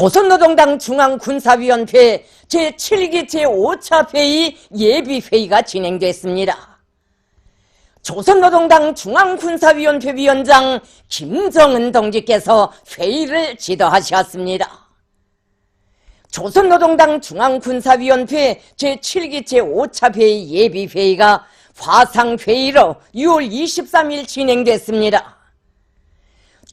조선노동당 중앙군사위원회 제7기 제5차 회의 예비회의가 진행됐습니다. 조선노동당 중앙군사위원회 위원장 김정은 동지께서 회의를 지도하셨습니다. 조선노동당 중앙군사위원회 제7기 제5차 회의 예비회의가 화상회의로 6월 23일 진행됐습니다.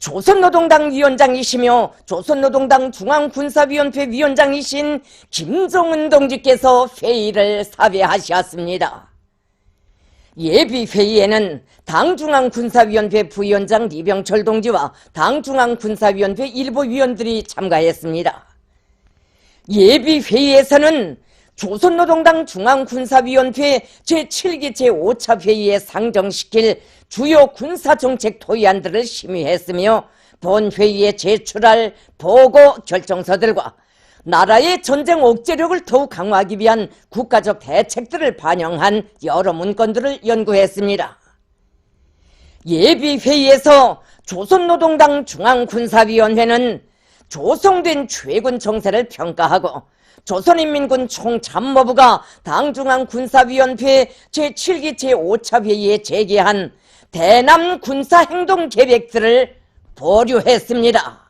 조선노동당 위원장이시며 조선노동당 중앙군사위원회 위원장이신 김정은 동지께서 회의를 사회하셨습니다. 예비회의에는 당중앙군사위원회 부위원장 리병철 동지와 당중앙군사위원회 일부 위원들이 참가했습니다. 예비회의에서는 조선노동당 중앙군사위원회 제7기 제5차 회의에 상정시킬 주요 군사정책 토의안들을 심의했으며 본회의에 제출할 보고 결정서들과 나라의 전쟁 억제력을 더욱 강화하기 위한 국가적 대책들을 반영한 여러 문건들을 연구했습니다. 예비회의에서 조선노동당 중앙군사위원회는 조성된 최군 정세를 평가하고 조선인민군 총참모부가 당중앙 군사위원회 제7기 제5차 회의에 제기한 대남 군사 행동 계획들을 보류했습니다.